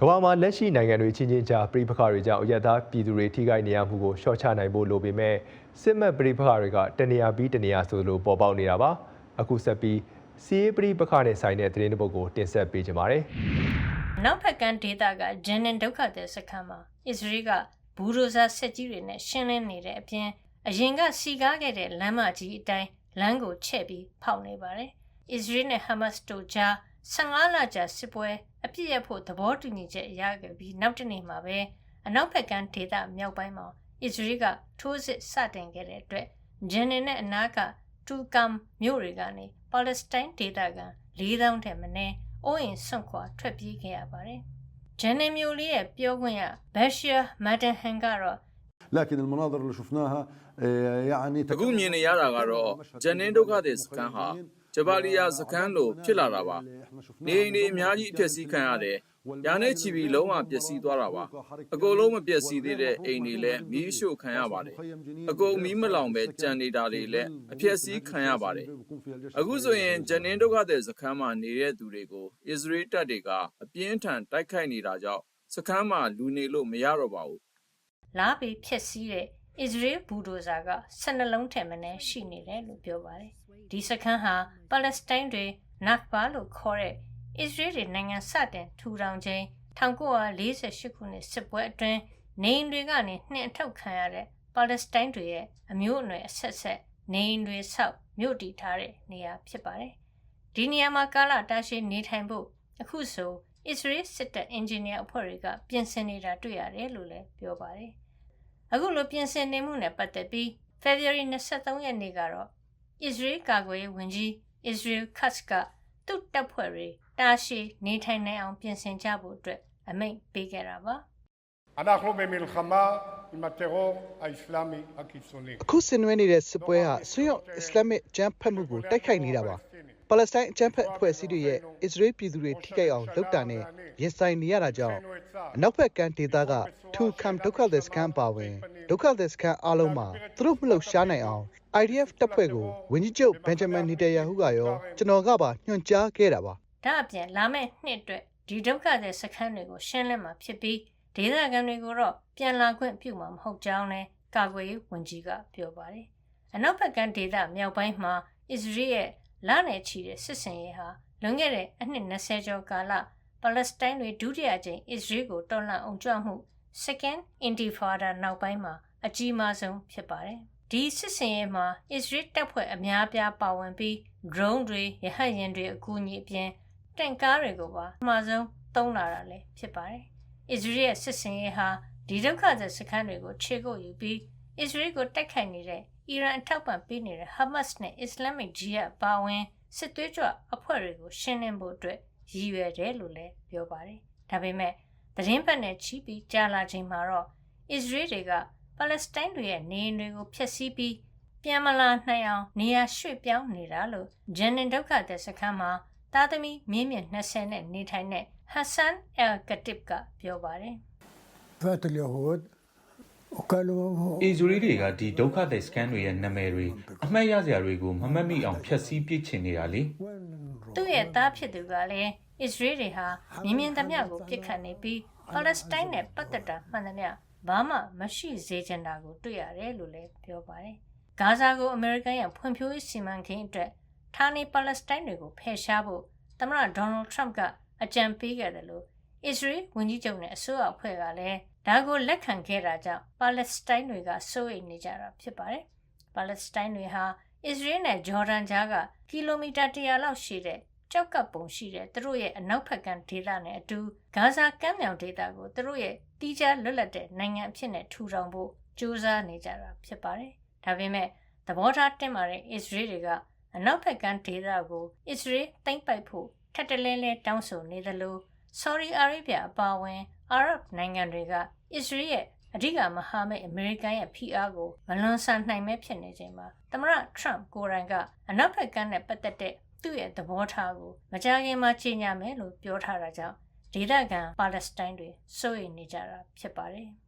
ကမ္ဘာမှာလက်ရှိနိုင်ငံတွေချင်းချင်းကြားပြည်ပခါတွေကြောင့်အရက်သားပြည်သူတွေထိခိုက်နေရမှုကိုရှော့ချနိုင်ဖို့လိုပေမဲ့စစ်မှတ်ပြည်ပခါတွေကတနေရာပြီးတနေရာဆိုလိုပေါ်ပေါက်နေတာပါအခုဆက်ပြီးစီးရေးပြည်ပခါနဲ့ဆိုင်တဲ့သတင်းတစ်ပုဒ်ကိုတင်ဆက်ပေးကြပါမယ်နောက်ဖက်ကန်းဒေတာကဂျန်နင်ဒုက္ခတဲ့စခန်းမှာအစ္စရေးကဘူဒိုဇာဆက်ကြီးတွေနဲ့ရှင်းလင်းနေတဲ့အပြင်အရင်ကစီကားခဲ့တဲ့လမ်းမကြီးအတိုင်းလမ်းကိုချဲ့ပြီးဖောက်နေပါတယ်။အစ္စရေးနဲ့ဟာမတ်စ်တို့ကြား 15လကြာစစ်ပွဲအပြစ်ရဖို့သဘောတူညီချက်ရခဲ့ပြီးနောက်တနေ့မှာပဲအနောက်ဖက်ကန်းဒေတာမြောက်ပိုင်းမှာအစ္စရေးကထိုးစစ်စတင်ခဲ့တဲ့အတွက်ဂျန်နင်နဲ့အနားကတူကမ်မြို့တွေကနေပါလက်စတိုင်းဒေတာက4000ထက်မနည်းအိုးအိမ်ဆွန့်ခွာထွက်ပြေးခဲ့ရပါတယ်။ဂျန်နင်မျိုးလေးရဲ့ပြောခွင့်ရဘက်ရှာမတ်တန်ဟန်ကတော့ لكن المناظر اللي شفناها آه، يعني အခုမြင်နေရတာကတော့ဂျန်နင်းဒုက္ခတဲ့စခန်းဟာ ဂျပါလီယာစခန်းလိုဖြစ်လာတာပါနေအိမ်တွေအများကြီးအပျက်စီးခံရတယ်ညာနဲ့ချီပြီးလုံးဝပျက်စီးသွားတာပါအကုန်လုံးမပျက်စီးသေးတဲ့အိမ်တွေလည်းမီးရှို့ခံရပါတယ်အကုန်မီးမလောင်ပဲကြံနေတာတွေလည်းအပျက်စီးခံရပါတယ်အခုဆိုရင်ဂျန်နင်းဒုက္ခတဲ့စခန်းမှာနေတဲ့သူတွေကိုအစ္စရေးတပ်တွေကအပြင်းထန်တိုက်ခိုက်နေတာကြောင့်စခန်းမှာလူနေလို့မရတော့ပါဘူးလာပြီးဖျက်ဆီးတဲ့ အစ္စရေးဘူဒိုဇာက12လုံးထက်မနည်းရှိနေတယ်လို့ပြောပါတယ်။ဒီစခန်းဟာပါလက်စတိုင်းတွေနတ်ဘာလို့ခေါ်တဲ့အစ္စရေးတွေနိုင်ငံစတင်ထူထောင်ခြင်း1948ခုနှစ်စစ်ပွဲအတွင်းနေအိမ်တွေကနေနှင်အထုတ်ခံရတဲ့ပါလက်စတိုင်းတွေရဲ့အမျိုးအနွယ်အဆက်ဆက်နေအိမ်တွေဆောက်မြို့တည်ထားတဲ့နေရာဖြစ်ပါတယ်။ဒီနေရာမှာကာလတာရှည်နေထိုင်ဖို့အခုဆိုအစ္စရေးစစ်တပ်အင်ဂျင်နီယာအဖွဲ့တွေကပြင်ဆင်နေတာတွေ့ရတယ်လို့လည်းပြောပါတယ်။ အခုလိုပြင်ဆင်နေမှုနဲ့ပတ်သက်ပြီး February 23ရက်နေ့ကတော့ Israel ကာကွယ်ရေးဝန်ကြီး Israel Katz ကသူ့တပ်ဖွဲ့တွေတာရှည်နေထိုင်နိုင်အောင်ပြင်ဆင်ကြဖို့အတွက်အမိန့်ပေးခဲ့တာပါ אנחנו במלחמה עם הטרור האסלאמי הקיצוני. အခုဆင်နွှဲနေတဲ့စစ်ပွဲဟာဆွေးရောက်အစ္စလာမစ်အကြမ်းဖက်မှုကိုတိုက်ခိုက်နေတာပါ ပါလက်စတိုင်းအကြမ်းဖက်အဖွဲ့အစည်းတွေရဲ့အစ္စရေးပြည်သူတွေထိခိုက်အောင်လုပ်တာနဲ့ရင်ဆိုင်နေရတာကြောင့်အနောက်ဘက်ကမ်းဒေသကထူခံဒုက္ခသည်စခန်းပါဝင်ဒုက္ခသည်စခန်းအားလုံးမှာသူတို့မလှုပ်ရှားနိုင်အောင် IDF တပ်ဖွဲ့ကိုဝန်ကြီးချုပ်ဘန်ဂျမန်နီတယာဟုကရောကျွန်တော်ကပါညွှန်ကြားခဲ့တာပါ။ဒါအပြင်လာမယ့်နှစ်အတွက်ဒီဒုက္ခတဲ့စခန်းတွေကိုရှင်းလင်းမှာဖြစ်ပြီးဒေသခံတွေကိုတော့ပြန်လာခွင့်ပြုမှာမဟုတ်ကြောင်းလည်းကာကွယ်ရေးဝန်ကြီးကပြောပါတယ်။အနောက်ဘက်ကဒေသမြောက်ပိုင်းမှာအစ္စရေးရဲ့ လနယ်ချီတဲ့စစ်စင်ရေးဟာလွန်ခဲ့တဲ့အနှစ်20ကျော်ကာလပါလက်စတိုင်းတွေဒုတိယကြိမ်အစ္စရေးကိုတော်လှန်အောင်ကြွမှု Second Intifada နောက်ပိုင်းမှာအကြီးမားဆုံးဖြစ်ပါတယ်။ဒီစစ်စင်ရေးမှာအစ္စရေးတပ်ဖွဲ့အများအပြားပါဝင်ပြီး drone တွေရဟတ်ယာဉ်တွေအကူအညီအပြင်တင့်ကားတွေကိုပါအမှားဆုံးသုံးလာတာလည်းဖြစ်ပါတယ်။အစ္စရေးရဲ့စစ်စင်ရေးဟာဒီဒုက္ခသည်စခန်းတွေကိုခြေကုပ်ယူပြီးအစ္စရေးကိုတိုက်ခိုက်နေတဲ့ အီရန်အထောက်ပံ့ပေးနေတဲ့ Hamas နဲ့ Islamic Jihad ပါဝင်စစ်သွေးကြွအဖွဲ့တွေကိုရှင်းလင်းဖို့အတွက်ရည်ရွယ်တယ်လို့လည်းပြောပါတယ်။ဒါပေမဲ့သတင်းပတ်နဲ့ချီးပြီးကြာလာချိန်မှာတော့အစ္စရေးတွေကပါလက်စတိုင်းတွေရဲ့နေအိမ်တွေကိုဖျက်ဆီးပြီးပြန်မလာနိုင်အောင်နေရာရွှေ့ပြောင်းနေတာလို့ဂျန်နင်ဒုက္ခသည်စခန်းမှာသားသမီးမင်းမြင့်20နဲ့နေထိုင်တဲ့ Hassan Al-Khatib ကပြောပါတယ်။ Fatal Yahud အီဇူရီတွေကဒီဒုက္ခသည်စကန်တွေရဲ့နာမည်တွေအမှတ်ရစရာတွေကိုမမှတ်မိအောင်ဖျက်ဆီးပစ်ချင်နေတာလေသူ့ရဲ့သားဖြစ်သူကလည်းအစ္စရေးတွေဟာမြင်မြင်သမျှကိုပြစ်ခတ်နေပြီးပါလက်စတိုင်းနဲ့ပတ်သက်တာမှန်သမျှဘာမှမရှိစေချင်တာကိုတွေ့ရတယ်လို့လည်းပြောပါတယ်။ဂါဇာကိုအမေရိကန်ရဲ့ဖွံ့ဖြိုးရေးစီမံကိန်းအတွက်ဌာနေပါလက်စတိုင်းတွေကိုဖယ်ရှားဖို့သမ္မတဒေါ်နယ်ထရမ့်ကအကြံပေးခဲ့တယ်လို့အစ္စရေးဝန်ကြီးချုပ်နဲ့အစိုးရအဖွဲ့ကလည်း ဒါကိုလက်ခံခဲ့တာကြောင့်ပါလက်စတိုင်းတွေကစိုးရိမ်နေကြတာဖြစ်ပါတယ်။ပါလက်စတိုင်းတွေဟာအစ္စရေးနဲ့ဂျော်ဒန်ကြားကကီလိုမီတာ100လောက်ရှိတဲ့ကြောက်ကပ်ပုံရှိတဲ့သူတို့ရဲ့အနောက်ဘက်ကဒေသနဲ့အတူဂါဇာကမ်းမြောင်ဒေသကိုသူတို့ရဲ့တီးခြားလွတ်လပ်တဲ့နိုင်ငံအဖြစ်နဲ့ထူထောင်ဖို့ကြိုးစားနေကြတာဖြစ်ပါတယ်။ဒါပေမဲ့သဘောထားတင်းမာတဲ့အစ္စရေးတွေကအနောက်ဘက်ကဒေသကိုအစ္စရေးသိမ်းပိုက်ဖို့ထပ်တလဲလဲတောင်းဆိုနေသလို ဆော်ဒီအာရေဗျအပါအဝင် အာရပ်နိုင်ငံတွေကအစ္စရေးရဲ့အဓိကမဟာမိတ်အမေရိကန်ရဲ့ဖိအားကိုမလွန်ဆန်နိုင်မဲဖြစ်နေချိန်မှာသမ္မတထရမ့်ကိုယ်တိုင်ကအနောက်ဘက်ကနဲ့ပတ်သက်တဲ့သူ့ရဲ့သဘောထားကိုမကြာခင်မှာကြေညာမယ်လို့ပြောထားတာကြောင့်ဒေသခံပါလက်စတိုင်းတွေစိုးရိမ်နေကြတာဖြစ်ပါတယ်။